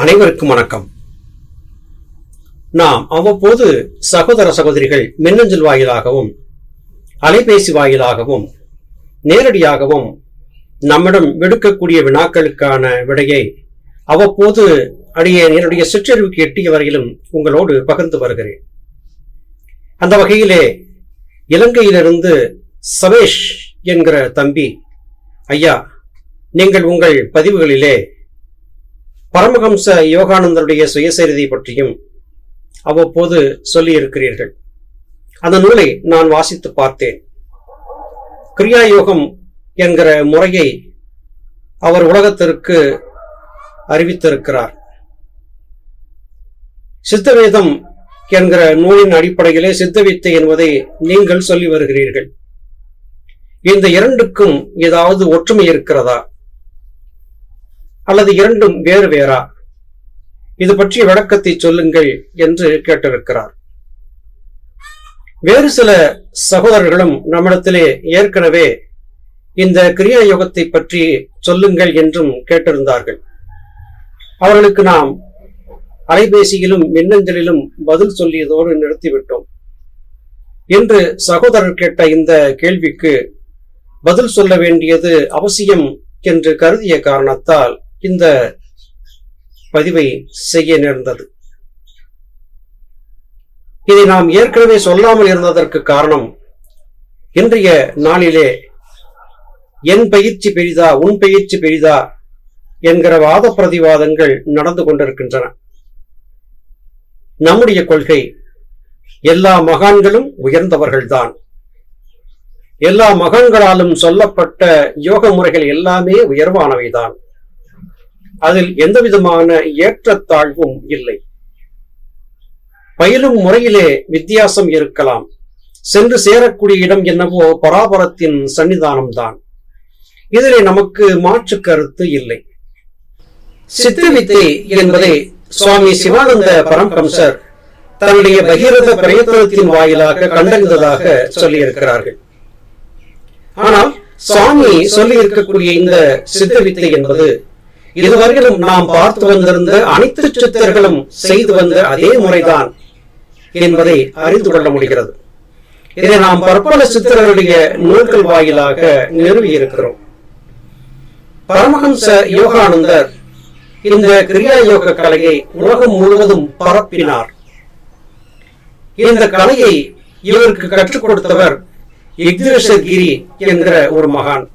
அனைவருக்கும் வணக்கம். நாம் அவ்வப்போது சகோதர சகோதரிகள் மின்னஞ்சல் வாயிலாகவும் அலைபேசி வாயிலாகவும் நேரடியாகவும் நம்மிடம் விடுக்கக்கூடிய வினாக்களுக்கான விடையை அவ்வப்போது அடியே என்னுடைய சிற்றறிவுக்கு எட்டிய வரையிலும் உங்களோடு பகிர்ந்து வருகிறேன். அந்த வகையிலே இலங்கையிலிருந்து சவேஷ் என்கிற தம்பி ஐயா நீங்கள் உங்கள் பதிவுகளிலே பரமஹம்ச யோகானந்தருடைய சுயசரிதை பற்றியும் அவ்வப்போது சொல்லி இருக்கிறீர்கள் அந்த நூலை நான் வாசித்து பார்த்தேன். கிரியா யோகம் என்கிற முறையை அவர் உலகத்திற்கு அறிவித்திருக்கிறார். சித்தவேதம் என்கிற நூலின் அடிப்படையிலே சித்தவித்தை என்பதை நீங்கள் சொல்லி வருகிறீர்கள். இந்த இரண்டுக்கும் ஏதாவது ஒற்றுமை இருக்கிறதா? அல்லது இரண்டும் வேறு வேறா? இது பற்றிய விளக்கத்தை சொல்லுங்கள் என்று கேட்டிருக்கிறார். வேறு சில சகோதரர்களும் நம்மிடத்திலே ஏற்கனவே இந்த கிரியா யோகத்தை பற்றி சொல்லுங்கள் என்றும் கேட்டிருந்தார்கள். அவர்களுக்கு நாம் அலைபேசியிலும் மின்னஞ்சலிலும் பதில் சொல்லியதோடு நிறுத்திவிட்டோம். என்று சகோதரர் கேட்ட இந்த கேள்விக்கு பதில் சொல்ல வேண்டியது அவசியம் என்று கருதிய காரணத்தால் இந்த பதிவை செய்ய நேர்ந்தது. இதை நாம் ஏற்கனவே சொல்லாமல் இருந்ததற்கு காரணம் இன்றைய நாளிலே என் பயிற்சி பெரிதா உன் பயிற்சி பெரிதா என்கிற வாத பிரதிவாதங்கள் நடந்து கொண்டிருக்கின்றன. நம்முடைய கொள்கை எல்லா மகான்களும் உயர்ந்தவர்கள்தான். எல்லா மகான்களாலும் சொல்லப்பட்ட யோக முறைகள் எல்லாமே உயர்வானவைதான். அதில் எந்த விதமான ஏற்றத்தாழ்வும் இல்லை. பயிலும் முறையிலே வித்தியாசம் இருக்கலாம். சென்று சேரக்கூடிய இடம் என்னவோ பராபரத்தின் சன்னிதானம்தான். இதிலே நமக்கு மாற்று கருத்து இல்லை. சித்திரவித்தை என்பதை சுவாமி சிவானந்த பரமஹம்சர் தன்னுடைய பகிரத பிரயத்தனத்தின் வாயிலாக கண்டறிந்ததாக சொல்லியிருக்கிறார்கள். ஆனால் சுவாமி சொல்லி இருக்கக்கூடிய இந்த சித்தவித்தை என்பது இதுவரையிலும் நாம் பார்த்து வந்திருந்த அனைத்து சித்தர்களும் செய்து வந்த அதே முறைதான் என்பதை அறிந்து கொள்ள முடிகிறது. இதை நாம் பற்பல சித்தர்களுடைய நூல்கள் வாயிலாக நிறுவி இருக்கிறோம் பரமஹம்ச யோகானந்தர் இந்த கிரியா யோக கலையை உலகம் முழுவதும் பரப்பினார். இந்த கலையை இவருக்கு கற்றுக் கொடுத்தவர் கிரி என்கிற ஒரு மகான்.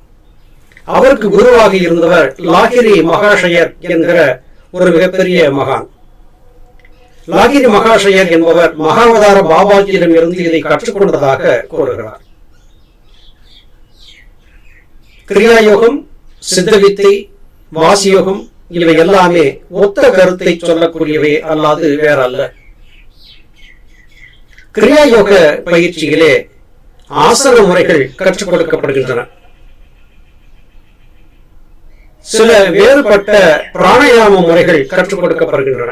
அவருக்கு குருவாக இருந்தவர் லாகிரி மகாஷயர் என்கிற ஒரு மிகப்பெரிய மகான். லாகிரி மகாஷயர் என்பவர் மகாவதார பாபாஜியிடம் இருந்து இதை கற்றுக்கொண்டதாக கூறுகிறார். கிரியாயோகம் சித்தவித்தை வாசியோகம் இவை எல்லாமே ஒத்த கருத்தை சொல்லக்கூடியவை அல்லாது வேற அல்ல கிரியாயோக பயிற்சியிலே ஆசன முறைகள் கற்றுக் கொடுக்கப்படுகின்றன. சில வேறுபட்ட பிராணயாம முறைகள் கற்றுக் கொடுக்கப்படுகின்றன.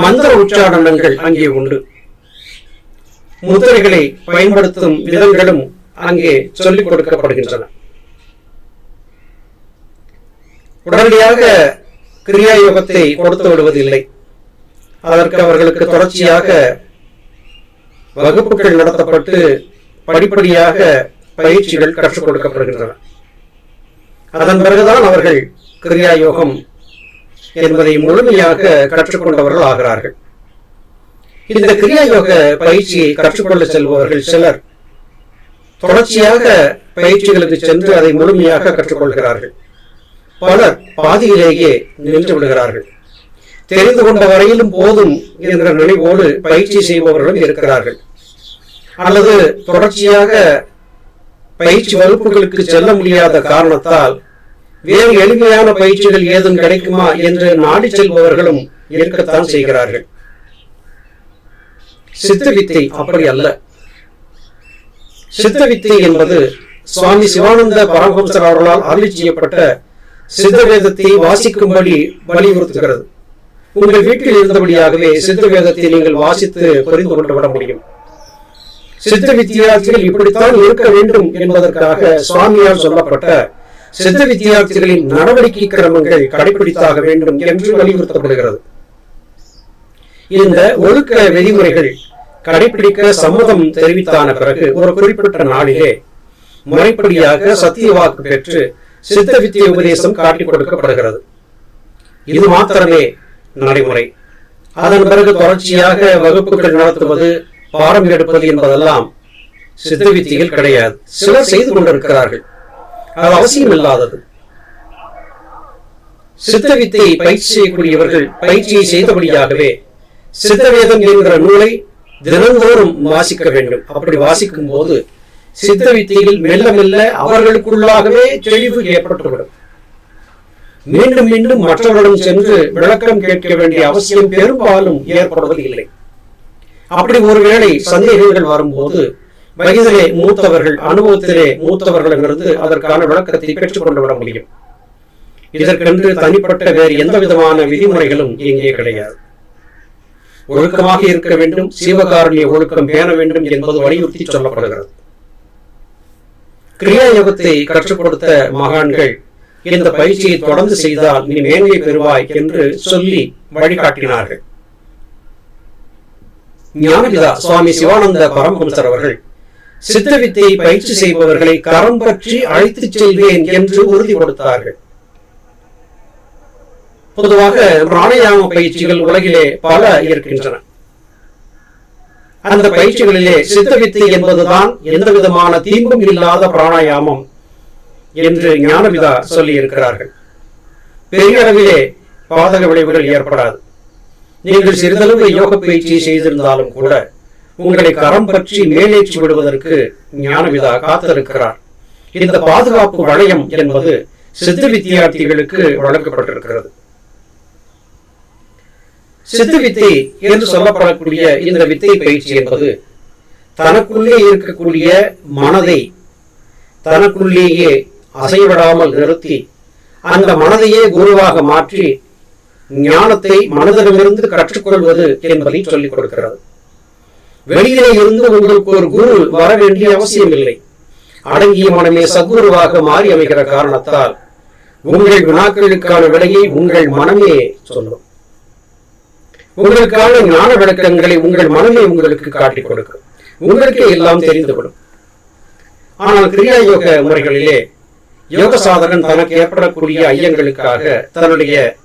மந்திர உச்சாரணங்கள் அங்கே உண்டு. முதிரைகளை பயன்படுத்தும் விதங்களும் அங்கே சொல்லிக் கொடுக்கப்படுகின்றன. உடனடியாக கிரியா யோகத்தை கொடுத்து விடுவதில்லை. அதற்கு அவர்களுக்கு தொடர்ச்சியாக வகுப்புகள் நடத்தப்பட்டு படிப்படியாக பயிற்சிகள் கற்றுக் கொடுக்கப்படுகின்றன. அதன் பிறகுதான் அவர்கள் கிரியா யோகம் என்பதை முழுமையாக கற்றுக்கொண்டவர்கள் ஆகிறார்கள். இந்த கிரியா யோக பயிற்சியை கற்றுக்கொள்ள செல்பவர்கள் சிலர் தொடர்ச்சியாக பயிற்சிகளுக்கு சென்று அதை முழுமையாக கற்றுக்கொள்கிறார்கள். பலர் பாதியிலேயே நின்று விடுகிறார்கள். தெரிந்து கொண்ட வரையிலும் போதும் என்ற நினைவோடு பயிற்சி செய்பவர்களும் இருக்கிறார்கள். அல்லது தொடர்ச்சியாக பயிற்சி வகுப்புகளுக்கு செல்ல முடியாத காரணத்தால் வேறு எளிமையான பயிற்சிகள் ஏதும் கிடைக்குமா என்று நாடி செல்பவர்களும் இருக்கத்தான் செய்கிறார்கள். சித்தவித்தை அப்படி அல்ல. சித்தவித்தை என்பது சுவாமி சிவானந்த பரமஹம்சர் அவர்களால் அருளி செய்யப்பட்ட சித்த வேதத்தை வாசிக்கும்படி வலியுறுத்துகிறது. உங்கள் வீட்டில் இருந்தபடியாகவே சித்த வேதத்தை நீங்கள் வாசித்து புரிந்து கொண்டு விட முடியும். சித்த வித்தியார்த்திகள் இப்படித்தான் இருக்க வேண்டும் என்பதற்காக சுவாமியால் சொல்லப்பட்ட சித்த வித்தியார்த்திகளின் நடவடிக்கை கிரமங்கள் கடைபிடித்தாக வேண்டும் என்று வலியுறுத்தப்படுகிறது. இந்த ஒழுக்க விதிமுறைகள் கடைபிடிக்க சம்மதம் தெரிவித்தான பிறகு ஒரு குறிப்பிட்ட நாளிலே முறைப்படியாக சத்திய வாக்கு பெற்று சித்த வித்திய உபதேசம் காட்டிக் கொடுக்கப்படுகிறது. இது மாத்திரமே நடைமுறை. அதன் பிறகு தொடர்ச்சியாக வகுப்புகள் நடத்துவது பாடம் எடுப்பது என்பதெல்லாம் சித்த வித்தியில் கிடையாது. சிலர் செய்து கொண்டிருக்கிறார்கள். அது அவசியம் இல்லாதது சித்த பயிற்சி செய்யக்கூடியவர்கள் பயிற்சியை செய்தபடியாகவே சித்தவேதம் என்கிற நூலை தினந்தோறும் வாசிக்க வேண்டும். அப்படி வாசிக்கும் போது சித்த வித்தையில் மெல்ல மெல்ல அவர்களுக்குள்ளாகவே தெளிவு ஏற்பட்டுவிடும். மீண்டும் மீண்டும் மற்றவர்களிடம் சென்று விளக்கம் கேட்க வேண்டிய அவசியம் பெரும்பாலும் ஏற்படுவது இல்லை அப்படி ஒருவேளை சந்தேகங்கள் வரும்போது வயதிலே மூத்தவர்கள் அனுபவத்திலே மூத்தவர்களிடமிருந்து அதற்கான விளக்கத்தை பெற்றுக் கொண்டு விட முடியும். இதற்கென்று தனிப்பட்ட வேறு எந்த விதமான விதிமுறைகளும் இங்கே கிடையாது. ஒழுக்கமாக இருக்க வேண்டும் சீவகாரணிய ஒழுக்கம் பேண வேண்டும் என்பது வலியுறுத்தி சொல்லப்படுகிறது. கிரியா யோகத்தை கற்றுக் கொடுத்த மகான்கள் இந்த பயிற்சியை தொடர்ந்து செய்தால் நீ மேன்மை பெறுவாய் என்று சொல்லி வழிகாட்டினார்கள். ஞானபிதா சுவாமி சிவானந்த பரமஹம்சர் அவர்கள். சித்த வித்தையை பயிற்சி செய்பவர்களை கரம் பற்றி அழைத்துச் செல்வேன் என்று உறுதி கொடுத்தார்கள். பொதுவாக பிராணயாம பயிற்சிகள் உலகிலே பல இருக்கின்றன. அந்த பயிற்சிகளிலே சித்த வித்தை என்பதுதான் எந்த விதமான தீங்கும் இல்லாத பிராணாயாமம் என்று ஞானபிதா சொல்லி இருக்கிறார்கள் பெரிய அளவிலே பாதக விளைவுகள் ஏற்படாது. நீங்கள் சிறிதளவு யோக பயிற்சி செய்திருந்தாலும் கூட உங்களை கரம் பற்றி மேலேற்றி விடுவதற்கு ஞானவிதா காத்திருக்கிறார். இந்த பாதுகாப்பு வளையம் என்பது சித்த வித்தியார்த்திகளுக்கு வழங்கப்பட்டிருக்கிறது. சித்த வித்தை என்று சொல்லப்படக்கூடிய இந்த வித்தை பயிற்சி என்பது தனக்குள்ளே இருக்கக்கூடிய மனதை தனக்குள்ளேயே அசைவிடாமல் நிறுத்தி அந்த மனதையே குருவாக மாற்றி ஞானத்தை மனதிடமிருந்து கற்றுக்கொள்வது என்பதை சொல்லிக் கொடுக்கிறது. வெளியிலே இருந்து உங்களுக்கு ஒரு குரு வர வேண்டிய அவசியம் இல்லை. அடங்கிய மனமே சத்குருவாக மாறி அமைகிற காரணத்தால் உங்கள் வினாக்களுக்கான விடையை உங்கள் மனமே சொல்லும். உங்களுக்கான ஞான விளக்கங்களை உங்கள் மனமே உங்களுக்கு காட்டிக் கொடுக்கும். உங்களுக்கே எல்லாம் தெரிந்துவிடும். ஆனால் கிரியா யோக முறைகளிலே யோக சாதகன் தனக்கு ஏற்படக்கூடிய ஐயங்களுக்காக தன்னுடைய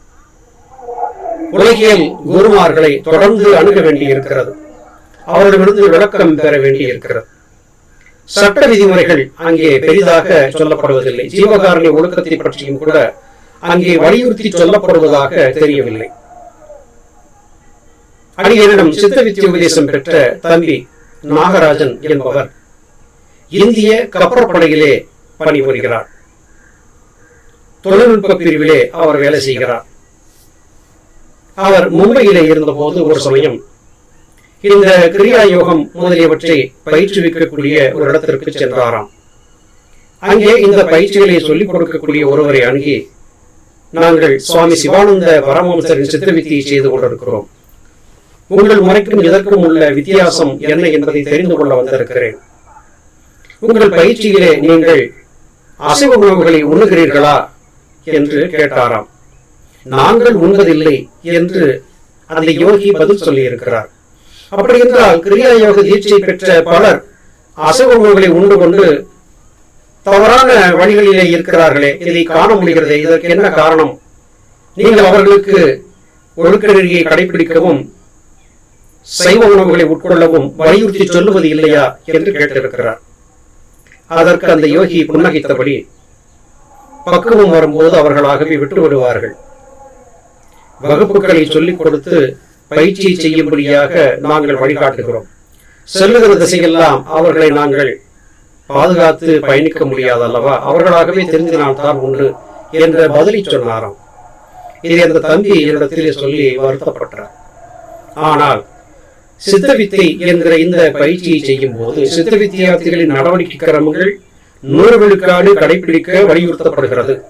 உலகியல் குருமார்களை தொடர்ந்து அணுக வேண்டி இருக்கிறது அவர்களிடமிருந்து விளக்கம் பெற வேண்டி இருக்கிறது சட்ட விதிமுறைகள் அங்கே பெரிதாக சொல்லப்படுவதில்லை. ஜீவகாரணி ஒழுக்கத்தை பற்றியும் கூட அங்கே வலியுறுத்தி சொல்லப்படுவதாக தெரியவில்லை. அடியனிடம் சித்த வித்திய உபதேசம் பெற்ற தம்பி நாகராஜன் என்பவர் இந்திய கப்பற்படையிலே பணிபுரிகிறார். தொழில்நுட்ப பிரிவிலே அவர் வேலை செய்கிறார். அவர் மும்பையிலே இருந்தபோது ஒரு சமயம் இந்த கிரியா யோகம் முதலியவற்றை பயிற்றுவிக்கக்கூடிய ஒரு இடத்திற்கு சென்றாராம். அங்கே இந்த பயிற்சிகளை சொல்லிக் கொடுக்கக்கூடிய ஒருவரை அணுகி நாங்கள் சுவாமி சிவானந்த பரமஹம்சரின் சித்திரவித்தியை செய்து கொண்டிருக்கிறோம். உங்கள் முறைக்கும் இதற்கும் உள்ள வித்தியாசம் என்ன என்பதை தெரிந்து கொள்ள வந்திருக்கிறேன். உங்கள் பயிற்சியிலே நீங்கள் அசைவ உணவுகளை உண்ணுகிறீர்களா? என்று கேட்டாராம். நாங்கள் உண்பதில்லை என்று அந்த யோகி பதில் சொல்லியிருக்கிறார். அப்படி என்றால் கிரியா யோக தீட்சை பெற்ற பலர் அசைவ உணவுகளை உண்டு கொண்டு தவறான வழிகளிலே இருக்கிறார்களே இதை காண முடிகிறது இதற்கு என்ன காரணம்? நீங்கள் அவர்களுக்கு ஒழுக்க நெறியை கடைபிடிக்கவும் சைவ உணவுகளை உட்கொள்ளவும் வலியுறுத்தி சொல்லுவது இல்லையா என்று கேட்டிருக்கிறார். அதற்கு அந்த யோகி புன்னகைத்தபடி பக்குவம் வரும்போது அவர்களாகவே விட்டு விடுவார்கள். வகுப்புகளை சொல்லிக் கொடுத்து பயிற்சியை செய்யும்படியாக நாங்கள் வழிகாட்டுகிறோம். செல்லுகிற திசையெல்லாம் அவர்களை நாங்கள் பாதுகாத்து பயணிக்க முடியாது அல்லவா? அவர்களாகவே தெரிந்தினால்தான் உண்டு என்ற பதிலை சொன்னாராம். இதை அந்த தம்பி என்னிடத்திலே சொல்லி வருத்தப்பட்டார். ஆனால் சித்தவித்தை என்கிற இந்த பயிற்சியை செய்யும் போது சித்த வித்தியார்த்திகளின் நடவடிக்கை கிரமங்கள் நூறு விழுக்காடு கடைபிடிக்க வலியுறுத்தப்படுகிறது.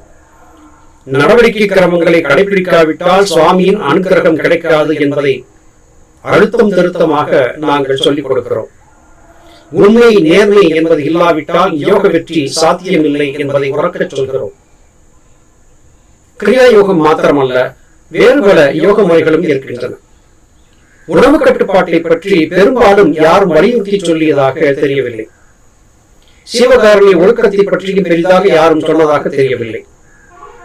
நடவடிக்கை கிரமங்களை கடைபிடிக்காவிட்டால் சுவாமியின் அனுகிரகம் கிடைக்காது என்பதை அழுத்தம் திருத்தமாக நாங்கள் சொல்லிக் கொடுக்கிறோம். உண்மை நேர்மை என்பது இல்லாவிட்டால் யோக வெற்றி சாத்தியமில்லை என்பதை உறக்கச் சொல்கிறோம். கிரியா யோகம் மாத்திரமல்ல வேறு பல யோக முறைகளும் இருக்கின்றன. உணவு கட்டுப்பாட்டை பற்றி பெரும்பாலும் யாரும் வலியுறுத்தி சொல்லியதாக தெரியவில்லை. சிவகாரணி ஒழுக்கத்தை பற்றியும் பெரிதாக யாரும் சொன்னதாக தெரியவில்லை.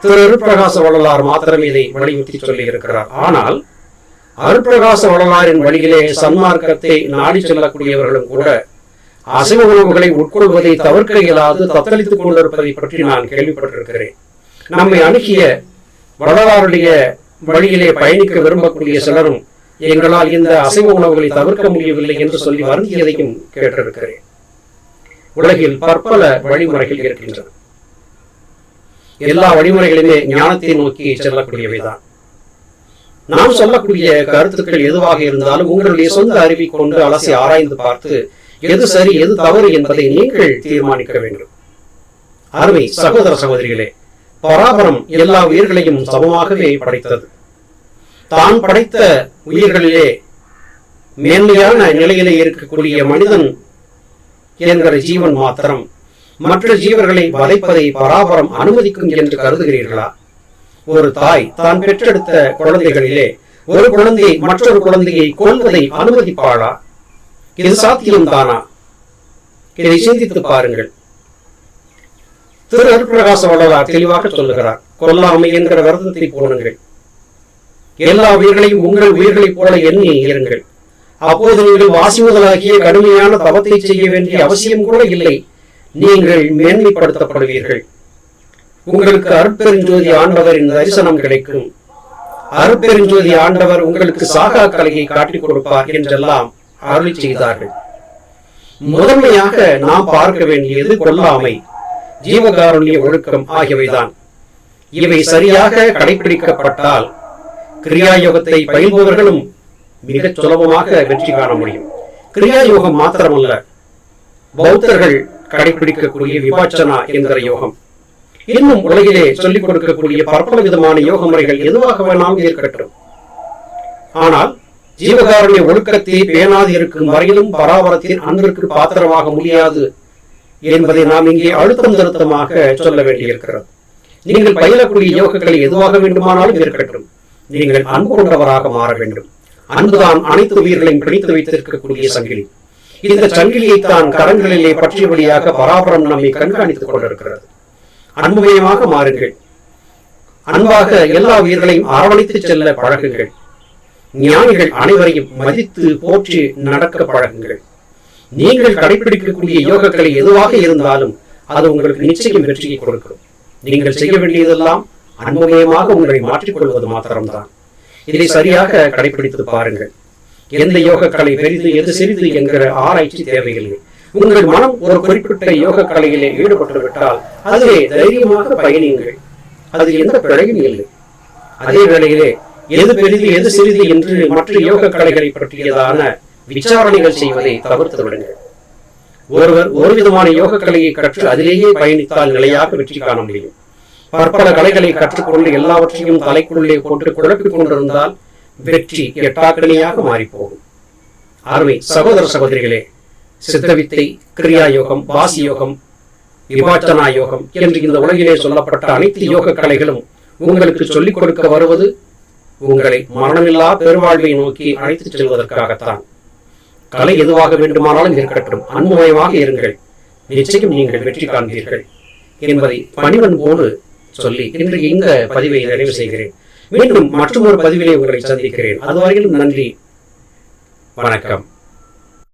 திரு அருட்பிரகாச வள்ளலார் மாத்திரம் இதை வலியுறுத்தி சொல்லி இருக்கிறார் ஆனால் அருட்பிரகாச வள்ளலாரின் வழியிலே சன்மார்க்கத்தை நாடி செல்லக்கூடியவர்களும் கூட அசைவ உணவுகளை உட்கொள்வதை தவிர்க்க இயலாது தத்தளித்துக் கொண்டிருப்பதை பற்றி நான் கேள்விப்பட்டிருக்கிறேன். நம்மை அணுகிய வள்ளலாருடைய வழியிலே பயணிக்க விரும்பக்கூடிய சிலரும் எங்களால் இந்த அசைவ உணவுகளை தவிர்க்க முடியவில்லை என்று சொல்லி வருந்தியதையும் கேட்டிருக்கிறேன். உலகில் பற்பல வழிமுறைகள் இருக்கின்றன. எல்லா வழிமுறைகளுமே ஞானத்தை நோக்கி செல்லக்கூடியவைதான். நாம் சொல்லக்கூடிய கருத்துக்கள் எதுவாக இருந்தாலும் உங்களுடைய சொந்த அறிவை கொண்டு அலசி ஆராய்ந்து பார்த்து எது சரி எது தவறு என்பதை நீங்கள் தீர்மானிக்க வேண்டும். அருமை சகோதர சகோதரிகளே பராபரம் எல்லா உயிர்களையும் சமமாகவே படைத்தது. தான் படைத்த உயிர்களிலே மேன்மையான நிலையிலே இருக்கக்கூடிய மனிதன் என்கிற ஜீவன் மாத்திரம். மற்ற ஜீவர்களை வதைப்பதை பராபரம் அனுமதிக்கும் என்று கருதுகிறீர்களா? ஒரு தாய் தான் பெற்றெடுத்த குழந்தைகளிலே ஒரு குழந்தையை மற்றொரு குழந்தையை கொள்வதை அனுமதிப்பாளா? இது சாத்தியம் தானா? இதை சிந்தித்து பாருங்கள். திரு அருட்பிரகாச வள்ளலார் தெளிவாக சொல்லுகிறார் கொல்லாமை என்கிற விரதத்தை போனுங்கள் எல்லா உயிர்களையும் உங்கள் உயிர்களைப் போல எண்ணி இருங்கள். அப்போது நீங்கள் வாசி கடுமையான தவத்தை செய்ய வேண்டிய அவசியம் கூட இல்லை. நீங்கள் மேன்மைப்படுத்தப்படுவீர்கள். உங்களுக்கு அருட்பெருஞ்சோதி ஆண்டவரின் தரிசனம் கிடைக்கும். அருட்பெருஞ்சோதி ஆண்டவர் உங்களுக்கு சாகா கலையை காட்டிக் கொடுப்பார் என்றெல்லாம் அருள் செய்தார்கள். முதன்மையாக நாம் பார்க்க வேண்டியது கொல்லாமை ஜீவகாருண்ய ஒழுக்கம் ஆகியவைதான். இவை சரியாக கடைபிடிக்கப்பட்டால் கிரியா யோகத்தை பயில்பவர்களும் மிகச் சுலபமாக வெற்றி காண முடியும். கிரியா யோகம் மாத்திரமல்ல பௌத்தர்கள் கடைபிடிக்கக்கூடிய விபாச்சனா என்கிற யோகம். இன்னும் உலகிலே சொல்லிக் கொடுக்கக்கூடிய பற்பல விதமான யோக முறைகள் எதுவாக வேணாம் இருக்கட்டும். ஆனால் ஜீவகாருண்ய ஒழுக்கத்தை பேணாது இருக்கும் வரையிலும் பராபரத்தின் அன்பிற்கு பாத்திரமாக முடியாது என்பதை நாம் இங்கே அழுத்தம் திருத்தமாக சொல்ல வேண்டியிருக்கிறது. நீங்கள் பயிலக்கூடிய யோகங்களை எதுவாக வேண்டுமானாலும் இருக்கட்டும். நீங்கள் அன்பு கொண்டவராக மாற வேண்டும். அன்புதான் அனைத்து உயிர்களையும் பிடித்து வைத்திருக்கக்கூடிய சங்கிலி. இந்த சங்கிலியை தான் கரங்களிலே பற்றியபடியாக பராபரம் நம்மை கண்காணித்துக் கொண்டிருக்கிறது. அன்புமயமாக மாறுங்கள். அன்பாக எல்லா உயிர்களையும் அரவணைத்து செல்ல பழகுங்கள். ஞானிகள் அனைவரையும் மதித்து போற்றி நடக்க பழகுங்கள். நீங்கள் கடைபிடிக்கக்கூடிய யோகக்கலை எதுவாக இருந்தாலும் அது உங்களுக்கு நிச்சயம் வெற்றியை கொடுக்கும். நீங்கள் செய்ய வேண்டியதெல்லாம் அன்புமயமாக உங்களை மாற்றிக்கொள்வது மாத்திரம்தான். இதை சரியாக கடைபிடித்து பாருங்கள். எந்த யோக கலை பெரிது எது சிறிது என்கிற ஆராய்ச்சி தேவையில்லை. உங்கள் மனம் ஒரு குறிப்பிட்ட யோக கலையிலே ஈடுபட்டு விட்டால் அதிலே தைரியமாக பயணியுங்கள். அது எந்த பிழையும் இல்லை. அதே வேளையிலே எது பெரிது எது சிறிது என்று மற்ற யோக கலைகளை பற்றியதான விசாரணைகள் செய்வதை தவிர்த்து விடுங்கள். ஒருவர் ஒரு விதமான யோக கலையை கற்று அதிலேயே பயணித்தால் நிலையாக வெற்றி காண முடியும். பற்பல கலைகளை கற்றுக்கொண்டு எல்லாவற்றையும் தலைக்குள்ளே கொண்டு குழப்பிக் கொண்டிருந்தால் வெற்றி எட்டாக்கணியாக மாறிப்போகும். அருமை சகோதர சகோதரிகளே சித்தவித்தை கிரியா யோகம் வாசி யோகம் விபாச்சனா யோகம் என்று இந்த உலகிலே சொல்லப்பட்ட அனைத்து யோக கலைகளும் உங்களுக்கு சொல்லிக் கொடுக்க வருவது உங்களை மரணமில்லா பெருவாழ்வை நோக்கி அழைத்துச் செல்வதற்காகத்தான். கலை எதுவாக வேண்டுமானாலும் இருக்கட்டும் அன்புமயமாக இருங்கள். நிச்சயம் நீங்கள் வெற்றி காண்பீர்கள் என்பதை பணிவன் போடு சொல்லி இன்றைக்கு இந்த பதிவை நிறைவு செய்கிறேன். மீண்டும் மற்றொரு பதிவிலே உங்களை சந்திக்கிறேன். அதுவரையிலும் நன்றி. வணக்கம்.